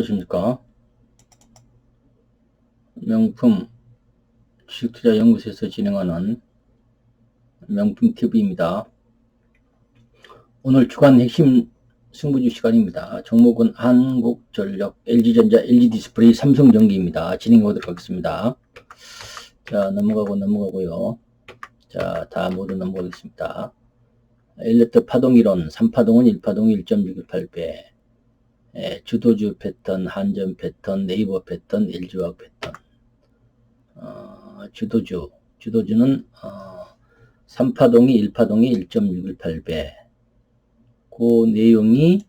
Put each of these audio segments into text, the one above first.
안녕하십니까. 명품 주식투자 연구소에서 진행하는 명품 TV입니다. 오늘 주간 핵심 승부주 시간입니다. 종목은 한국전력, LG전자, LG디스플레이, 삼성전기입니다. 진행해 보도록 하겠습니다. 자, 넘어가고 넘어가고요. 자, 다 모두 넘어가겠습니다. 일렉트 파동이론, 3파동은 1파동 1.618배, 예, 주도주 패턴, 한전 패턴, 네이버 패턴, LG화학 패턴. 어, 주도주, 주도주는 어, 3파동이 1파동이 1.618배. 그 내용이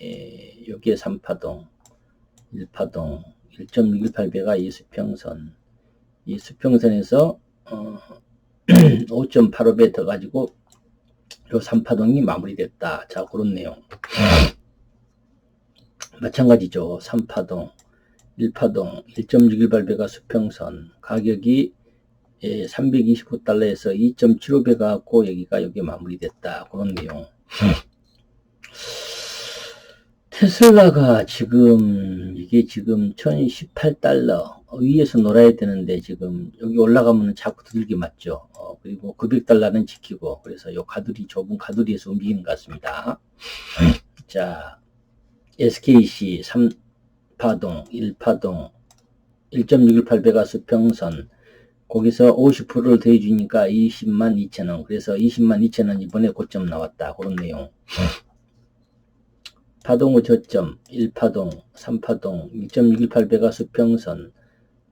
예, 여기에 3파동, 1파동, 1.618배가 이 수평선. 이 수평선에서 어, 5.85배 더 가지고 요 3파동이 마무리됐다. 자, 그런 내용. 마찬가지죠. 3파동, 1파동, 1.618배가 수평선, 가격이 329달러에서 2.75배 가고 여기가 여기 마무리됐다. 그런 내용. 테슬라가 지금 이게 지금 1018달러 위에서 놀아야 되는데 지금 여기 올라가면 자꾸 두들기 맞죠. 어, 그리고 900달러는 지키고 그래서 요 가두리 좁은 가두리에서 움직이는 것 같습니다. 자 SKC 3파동 1파동 1.618배가 수 평선. 거기서 50%를 더해주니까 20만 2천원. 그래서 20만 2천원 이번에 고점 나왔다. 그런 내용. 파동 후 저점 1파동 3파동 1.618배가 수 평선.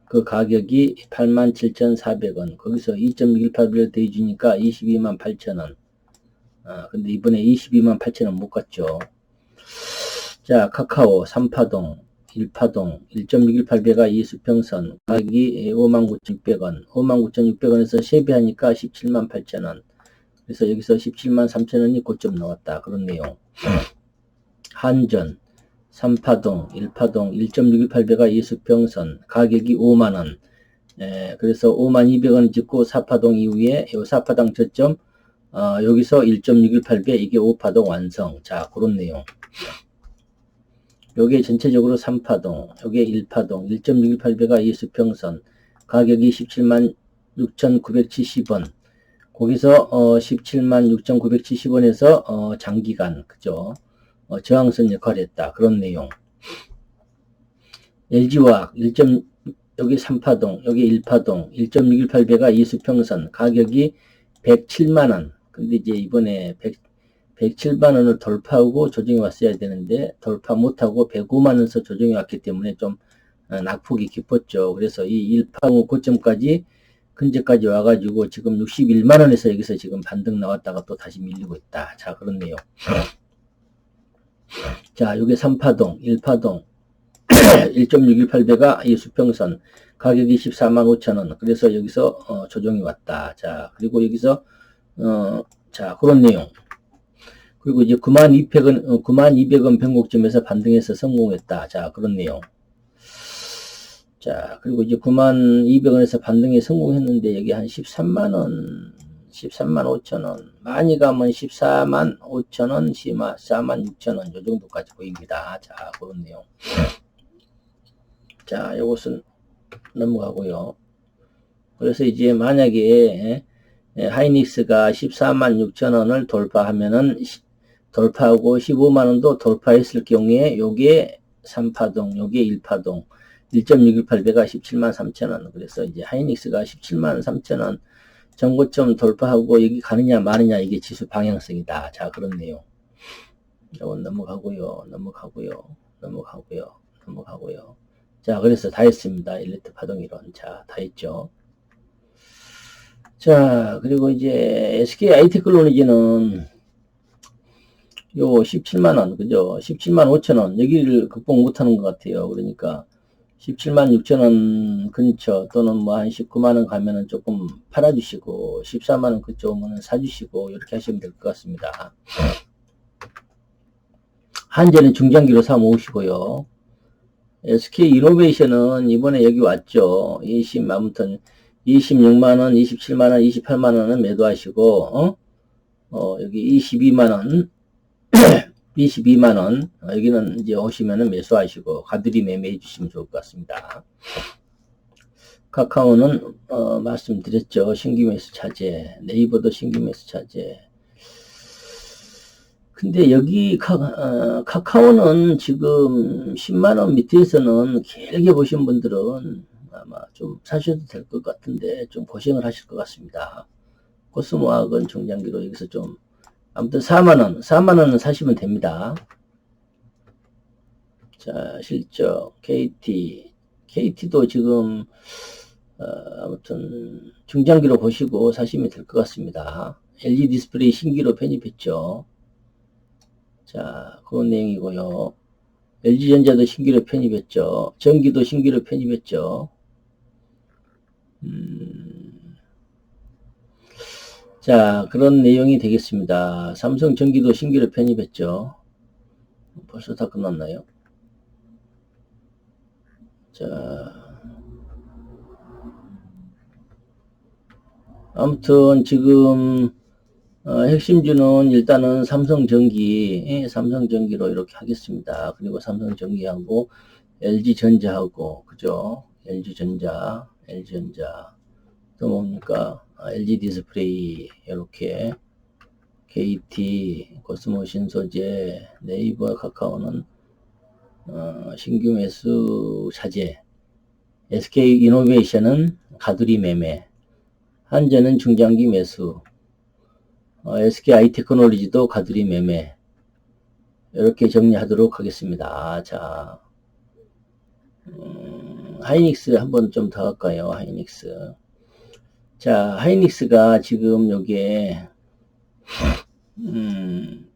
그 가격이 87,400원. 거기서 2.618배를 더해주니까 22만 8천원. 아, 근데 이번에 22만 8천원 못 갔죠 자 카카오 3파동 1파동 1.618배가 이 수평선 가격이 59,600원 59,600원에서 3배 하니까 17만 8천원. 그래서 여기서 17만 3천원이 고점 나왔다. 그런 내용. 한전 3파동 1파동 1.618배가 이 수평선 가격이 5만원. 에, 그래서 5만 200원 찍고 4파동 이후에 요 4파동 저점 어, 여기서 1.618배 이게 5파동 완성. 자 그런 내용 요게 전체적으로 3파동, 요게 1파동, 1.618배가 이 수평선, 가격이 17만 6,970원. 거기서 어 17만 6,970원에서 어 장기간 그죠? 어 저항선 역할을 했다. 그런 내용. LG화학 1. 여기 3파동, 여기 1파동, 1.618배가 이 수평선, 가격이 107만원. 근데 이제 이번에 100, 107만원을 돌파하고 조정이 왔어야 되는데 돌파 못하고 105만원에서 조정이 왔기 때문에 좀 어, 낙폭이 깊었죠. 그래서 이 1파고 고점까지 근저까지 와가지고 지금 61만원에서 여기서 지금 반등 나왔다가 또 다시 밀리고 있다. 자 그렇네요. 자 요게 3파동 1파동 1.618배가 이 수평선 가격이 14만 5천원 그래서 여기서 어, 조정이 왔다. 자 그리고 여기서 어, 자 그런 내용 그리고 이제 9만 200원, 9만 200원 변곡점에서 반등해서 성공했다. 자, 그런 내용. 자, 그리고 이제 9만 200원에서 반등에 성공했는데 여기 한 13만원, 13만 5천원, 많이 가면 14만 5천원, 14만 6천원, 요 정도까지 보입니다. 자, 그런 내용. 자, 요것은 넘어가고요. 그래서 이제 만약에 하이닉스가 14만 6천원을 돌파하면은 돌파하고 15만원도 돌파했을 경우에 요게 3파동, 요게 1파동, 1.618배가 17만 3천원. 그래서 이제 하이닉스가 17만 3천원 정고점 돌파하고 여기 가느냐 마느냐 이게 지수 방향성이다. 자, 내용. 이건 넘어가고요. 넘어가고요. 넘어가고요. 넘어가고요. 자, 그래서 다 했습니다. 일렉트 파동 이론. 자, 다 했죠. 자, 그리고 이제 SK 아이테크놀로지는 요 17만원, 그죠? 17만 5천원, 여기를 극복 못하는 것 같아요. 그러니까 17만 6천원 근처 또는 뭐 한 19만원 가면은 조금 팔아주시고 14만원 그쪽 오면은 사주시고 이렇게 하시면 될 것 같습니다. 한전은 중장기로 사 모으시고요. SK 이노베이션은 이번에 여기 왔죠. 20, 아무튼 26만원, 27만원, 28만원은 매도하시고, 어? 어, 여기 22만원, 22만원. 어, 여기는 이제 오시면은 매수하시고, 가들이 매매해 주시면 좋을 것 같습니다. 카카오는, 어, 말씀드렸죠. 신규 매수 차제. 네이버도 신규 매수 차제. 근데 여기 카, 어, 카카오는 지금 10만원 밑에서는 길게 보신 분들은 아마 좀 사셔도 될 것 같은데 좀 고생을 하실 것 같습니다. 코스모학은 중장기로 여기서 좀 아무튼 4만원 4만원은 사시면 됩니다. 자 실적 KT KT도 지금 어, 아무튼 중장기로 보시고 사시면 될 것 같습니다. LG 디스플레이 신기로 편입했죠. 자, 그런 내용이고요. LG전자도 신기로 편입했죠. 전기도 신기로 편입했죠. 음, 자, 그런 내용이 되겠습니다. 삼성 전기도 신기로 편입했죠. 벌써 다 끝났나요? 자, 아무튼 지금 어, 핵심주는 일단은 삼성전기, 예, 삼성전기로 이렇게 하겠습니다. 그리고 삼성전기하고 LG전자하고, 그죠? LG전자, LG전자, 또 뭡니까? 아, LG디스플레이, 이렇게, KT, 코스모 신 소재, 네이버, 카카오는, 어, 신규 매수 사제, SK 이노베이션은 가두리 매매, 한전은 중장기 매수, 어, SKI 테크놀로지도 가두리 매매 이렇게 정리하도록 하겠습니다. 자, 음, 하이닉스 한번 좀 더 할까요? 하이닉스. 자, 하이닉스가 지금 여기에 음,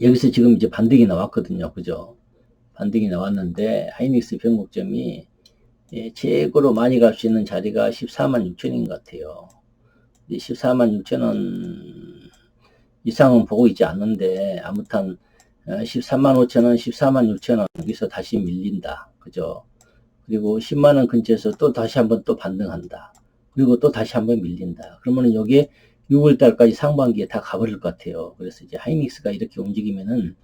여기서 지금 이제 반등이 나왔거든요. 그죠? 반등이 나왔는데 하이닉스 변곡점이 예, 최고로 많이 갈 수 있는 자리가 14만 6천인 것 같아요. 14만 6천 원 이상은 보고 있지 않는데 아무튼 13만 어, 5천 원, 14만 6천 원 여기서 다시 밀린다. 그죠? 그리고 10만 원 근처에서 또 다시 한번 또 반등한다. 그리고 또 다시 한번 밀린다. 그러면은 여기에 6월 달까지 상반기에 다 가버릴 것 같아요. 그래서 이제 하이닉스가 이렇게 움직이면은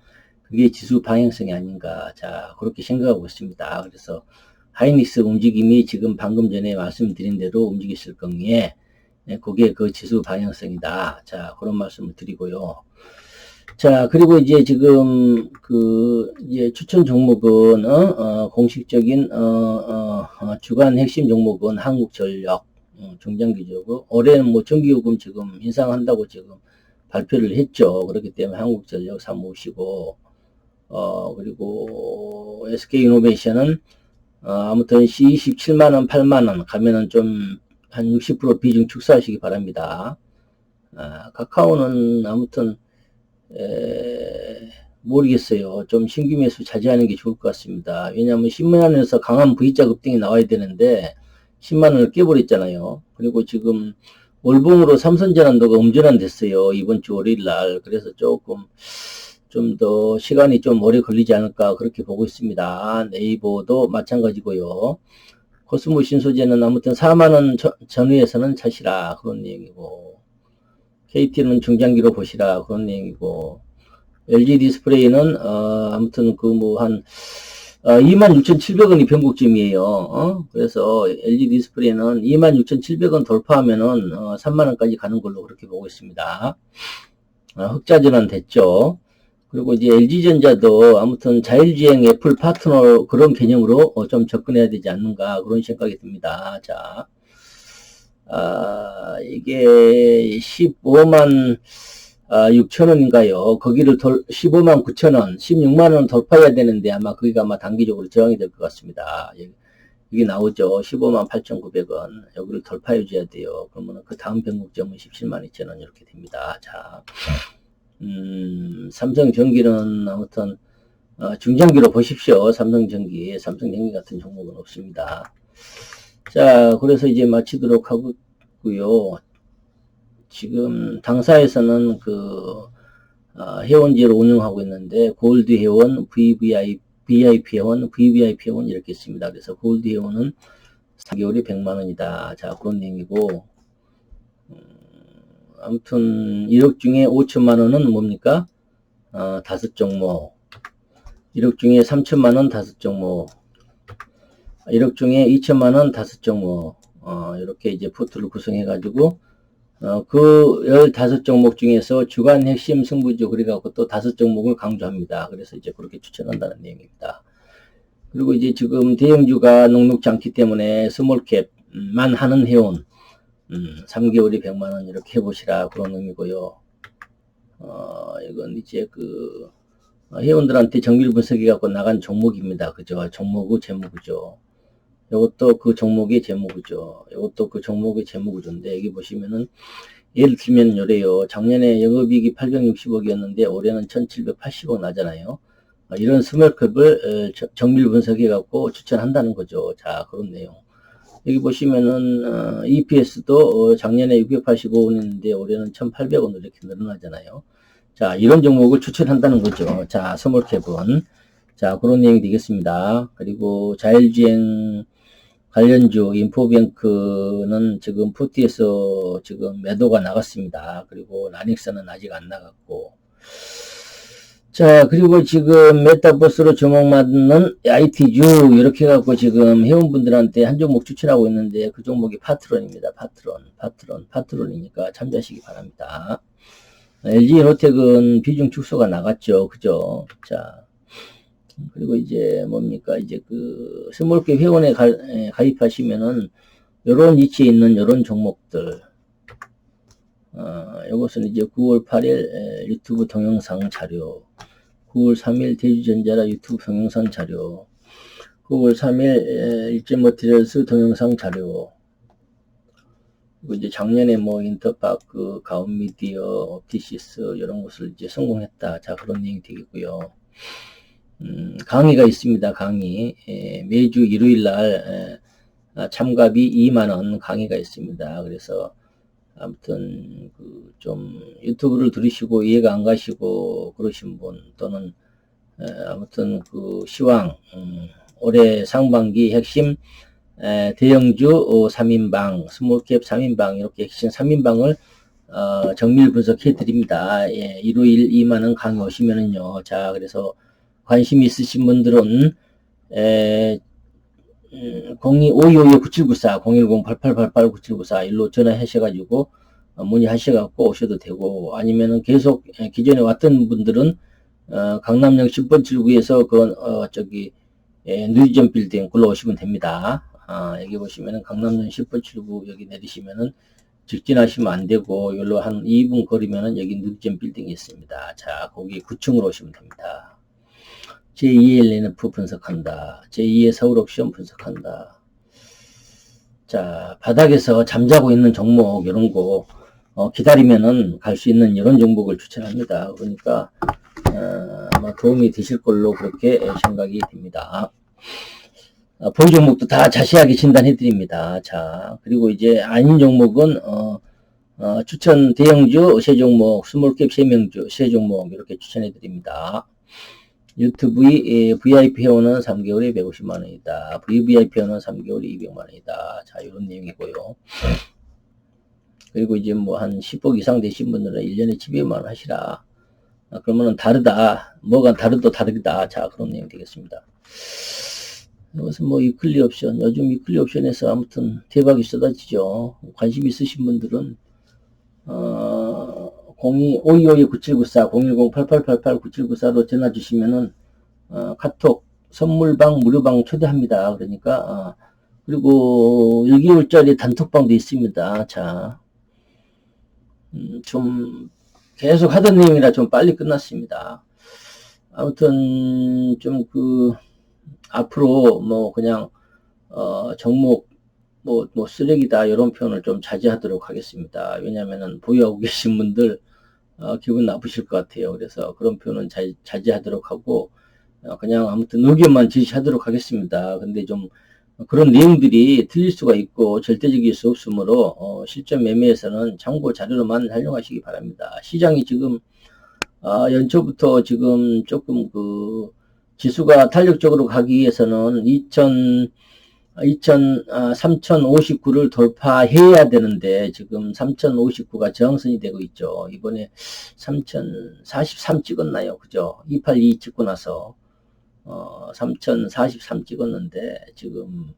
그게 지수 방향성이 아닌가. 자, 그렇게 생각하고 있습니다. 그래서 하이닉스 움직임이 지금 방금 전에 말씀드린 대로 움직였을 경우에 네, 그게 그 지수 방향성이다. 자, 그런 말씀을 드리고요. 자, 그리고 이제 지금 그 이제 추천 종목은 어, 어 공식적인 어, 어, 어, 주간 핵심 종목은 한국전력 어, 중장기적으로 올해는 뭐 전기요금 지금 인상한다고 지금 발표를 했죠. 그렇기 때문에 한국전력 사모시고 어 그리고 SK이노베이션은 어, 아무튼 C27만 원, 8만 원 가면은 좀 한 60% 비중 축소하시기 바랍니다. 아, 카카오는 아무튼 에, 모르겠어요. 좀 신규 매수 자제하는 게 좋을 것 같습니다. 왜냐하면 10만원에서 강한 V자 급등이 나와야 되는데 10만원을 깨버렸잖아요. 그리고 지금 월봉으로 삼선전환도가 음전환 됐어요. 이번 주 월요일 날. 그래서 조금 좀 더 시간이 좀 오래 걸리지 않을까 그렇게 보고 있습니다. 네이버도 마찬가지고요. 코스모 신소재는 아무튼 4만원 전후에서는 차시라 그런 내용이고 KT는 중장기로 보시라 그런 내용이고 LG 디스플레이는 어, 아무튼 그 뭐 한 어, 26,700원이 변곡점이에요. 어? 그래서 LG 디스플레이는 26,700원 돌파하면은 어, 3만원까지 가는 걸로 그렇게 보고 있습니다. 어, 흑자전환 됐죠. 그리고 이제 LG전자도 아무튼 자율주행 애플 파트너 그런 개념으로 어, 좀 접근해야 되지 않는가 그런 생각이 듭니다. 자, 아, 이게 15만 아, 6천 원인가요? 거기를 돌, 15만 9천 원, 16만 원 돌파해야 되는데 아마 거기가 아마 단기적으로 저항이 될 것 같습니다. 여기, 여기 나오죠. 15만 8,900원. 여기를 돌파해 줘야 돼요. 그러면 그 다음 변곡점은 17만 2천 원 이렇게 됩니다. 자. 음, 삼성전기는 아무튼 어, 중장기로 보십시오. 삼성전기, 삼성전기 같은 종목은 없습니다. 자, 그래서 이제 마치도록 하고요. 지금 당사에서는 그 어, 회원제를 운영하고 있는데 골드 회원, VVI, VIP 회원, VVIP 회원 이렇게 있습니다. 그래서 골드 회원은 4개월에 100만 원이다. 자, 그런 내용이고 아무튼 1억 중에 5천만 원은 뭡니까? 어, 다섯 종목. 1억 중에 3천만 원 다섯 종목. 1억 중에 2천만 원 다섯 종목. 어, 이렇게 이제 포트를 구성해 가지고 어, 그 15종목 중에서 주간 핵심 승부주 그래갖고 또 다섯 종목을 강조합니다. 그래서 이제 그렇게 추천한다는 내용입니다. 그리고 이제 지금 대형주가 녹록지 않기 때문에 스몰캡만 하는 회원, 음, 3개월이 100만원 이렇게 해보시라 그런 의미고요. 어, 이건 이제 그, 회원들한테 정밀 분석해 갖고 나간 종목입니다. 그죠? 종목의 제목이죠. 이것도 그 종목의 제목이죠. 이것도 그 종목의 제목이죠인데 여기 보시면은 예를 들면 요래요. 작년에 영업이익이 860억이었는데 올해는 1780억 나잖아요. 어, 이런 스몰컵을 정밀 분석해 갖고 추천한다는 거죠. 자 그런 내용. 여기 보시면은 어, EPS도 어, 작년에 685원이었는데 올해는 1800원 이렇게 늘어나잖아요. 자 이런 종목을 추천한다는 거죠. 자 스몰캡은 자 그런 내용이 되겠습니다. 그리고 자율주행 관련주 인포뱅크는 지금 푸티에서 지금 매도가 나갔습니다. 그리고 나닉스는 아직 안 나갔고 자 그리고 지금 메타버스로 주목받는 IT주 이렇게 갖고 지금 회원분들한테 한 종목 추천하고 있는데 그 종목이 파트론입니다. 파트론 파트론 파트론이니까 참조하시기 바랍니다. LG 롯텍은 비중 축소가 나갔죠. 그죠? 자 그리고 이제 뭡니까 이제 그 스몰캡 회원에 가, 에, 가입하시면은 요런 위치에 있는 요런 종목들 어, 요것은 이제 9월 8일 에, 유튜브 동영상 자료 9월 3일 대주전자라 유튜브 동영상 자료 9월 3일 일제 머티리얼스 동영상 자료 그리고 이제 작년에 뭐 인터파크, 가온미디어, 옵티시스 이런 것을 이제 성공했다. 자 그런 내용이 되겠고요. 음, 강의가 있습니다. 강의 에, 매주 일요일 날 에, 참가비 2만 원 강의가 있습니다. 그래서 아무튼 그 좀 유튜브를 들으시고 이해가 안 가시고 그러신 분 또는 에, 아무튼 그 시황 음, 올해 상반기 핵심 에, 대형주 3인방 스몰캡 3인방 이렇게 핵심 3인방을 어, 정밀 분석해 드립니다. 예, 일요일 2만원 강의 오시면은요. 자 그래서 관심 있으신 분들은 에, 음, 025252-9794, 010-8888-9794 일로 전화하셔가지고 어, 문의하셔갖고 오셔도 되고 아니면은 계속 기존에 왔던 분들은 어, 강남역 10번 7구에서 그 어, 저기 예, 누리점 빌딩 굴러오시면 됩니다. 아, 여기 보시면은 강남역 10번 7구 여기 내리시면은 직진하시면 안 되고 여기로 한 2분 거리면은 여기 누리점 빌딩이 있습니다. 자, 거기 9층으로 오시면 됩니다. 제2의 LNF 분석한다. 제2의 서울 옵션 분석한다. 자, 바닥에서 잠자고 있는 종목, 이런 거, 어, 기다리면은 갈 수 있는 이런 종목을 추천합니다. 그러니까, 어, 아마 도움이 되실 걸로 그렇게 생각이 됩니다. 어, 본 종목도 다 자세하게 진단해 드립니다. 자, 그리고 이제 아닌 종목은, 어, 어, 추천 대형주 세 종목, 스몰캡 세 명주 세 종목 이렇게 추천해 드립니다. 유튜브 VIP 회원은 3개월에 150만원이다. VVIP 회원은 3개월에 200만원이다. 자, 이런 내용이고요. 그리고 이제 뭐 한 10억 이상 되신 분들은 1년에 700만원 하시라. 아, 그러면은 다르다. 뭐가 다르도 다르다. 자, 그런 내용 되겠습니다. 이것은 뭐 위클리 옵션, 요즘 위클리 옵션에서 아무튼 대박이 쏟아지죠. 관심 있으신 분들은, 어, 02-5252-9794, 010-8888-9794로 전화 주시면은, 어, 카톡, 선물방, 무료방 초대합니다. 그러니까, 어, 그리고 6개월짜리 단톡방도 있습니다. 자, 음, 좀, 계속 하던 내용이라 좀 빨리 끝났습니다. 아무튼, 좀 그, 앞으로 뭐 그냥, 어, 종목, 뭐, 뭐, 쓰레기다, 이런 표현을 좀 자제하도록 하겠습니다. 왜냐면은, 보유하고 계신 분들, 어, 기분 나쁘실 것 같아요. 그래서 그런 표현은 자, 자제하도록 하고 어, 그냥 아무튼 의견만 제시하도록 하겠습니다. 근데 좀 그런 내용들이 틀릴 수가 있고 절대적일 수 없으므로 어, 실전 매매에서는 참고 자료로만 활용하시기 바랍니다. 시장이 지금 어, 연초부터 지금 조금 그 지수가 탄력적으로 가기 위해서는 2000 2000, 아, 3059를 돌파해야 되는데 지금 3059가 저항선이 되고 있죠. 이번에 3043 찍었나요? 그죠? 282 찍고 나서 어, 3043 찍었는데 지금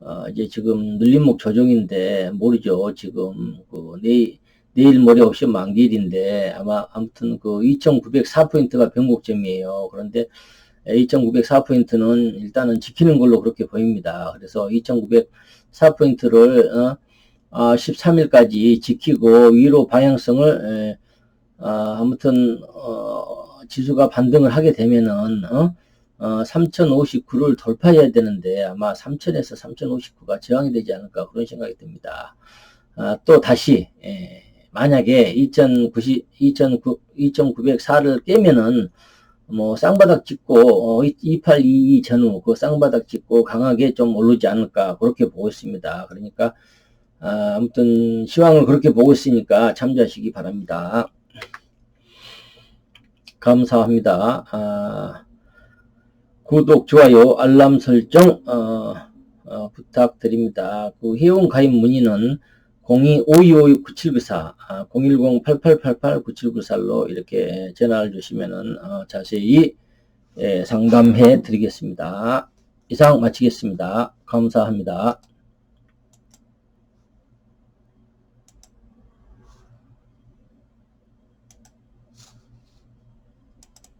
어, 이제 지금 늘림목 조정인데 모르죠. 지금 그 내일 내일 모레 없이 만기일인데 아마 아무튼 그 2,904포인트가 변곡점이에요. 그런데 2,904포인트는 일단은 지키는 걸로 그렇게 보입니다. 그래서 2,904포인트를 어, 아, 13일까지 지키고 위로 방향성을 에, 아, 아무튼 어, 지수가 반등을 하게 되면은 어, 어, 3059를 돌파해야 되는데 아마 3000에서 3059가 저항이 되지 않을까 그런 생각이 듭니다. 아, 또 다시 에, 만약에 2,990, 2,904를 깨면은 뭐 쌍바닥 찍고 어, 2822 전후 그 쌍바닥 찍고 강하게 좀 오르지 않을까 그렇게 보고 있습니다. 그러니까 아, 아무튼 시황을 그렇게 보고 있으니까 참조하시기 바랍니다. 감사합니다. 아, 구독, 좋아요, 알람 설정 어, 어, 부탁드립니다. 그 회원 가입 문의는 02-5256-9794, 아, 010-8888-9794로 이렇게 전화를 주시면은 어, 자세히 예, 상담해 드리겠습니다. 이상 마치겠습니다. 감사합니다.